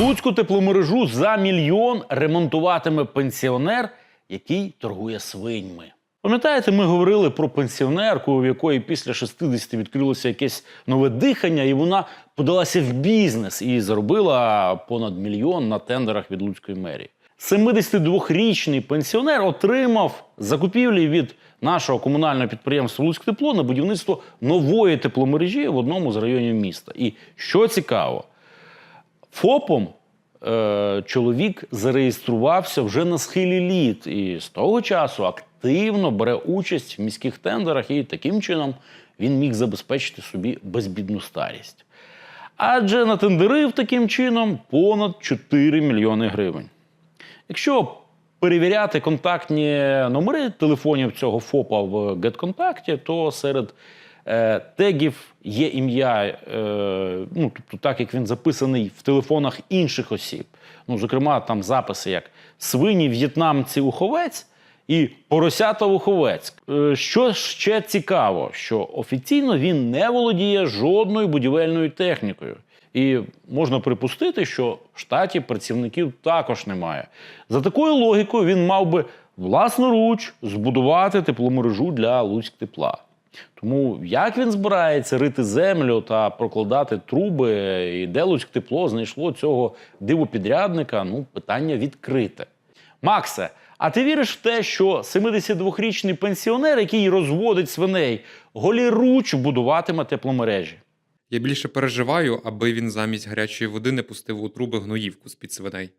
Луцьку тепломережу за мільйон ремонтуватиме пенсіонер, який торгує свиньми. Пам'ятаєте, ми говорили про пенсіонерку, у якої після 60 відкрилося якесь нове дихання, і вона подалася в бізнес і заробила понад мільйон на тендерах від Луцької мерії. 72-річний пенсіонер отримав закупівлі від нашого комунального підприємства Луцьктепло на будівництво нової тепломережі в одному з районів міста. І що цікаво, ФОПом е, чоловік зареєструвався вже на схилі літ і з того часу активно бере участь в міських тендерах, і таким чином він міг забезпечити собі безбідну старість. Адже натендерив таким чином понад 4 мільйони гривень. Якщо перевіряти контактні номери телефонів цього ФОПа в GetContact, то серед тегів є ім'я, е, ну, тобто так, як він записаний в телефонах інших осіб. Ну, зокрема, там записи як свині, в'єтнамці, уховець і поросята уховець. Е, що ще цікаво, що офіційно він не володіє жодною будівельною технікою. І можна припустити, що в штаті працівників також немає. За такою логікою, він мав би власноруч збудувати тепломережу для Луцьк тепла. Тому як він збирається рити землю та прокладати труби, і де Луцьк тепло знайшло цього дивопідрядника, ну питання відкрите. Максе, а ти віриш в те, що 72-річний пенсіонер, який розводить свиней, голіруч будуватиме тепломережі? Я більше переживаю, аби він замість гарячої води не пустив у труби гноївку з-під свиней.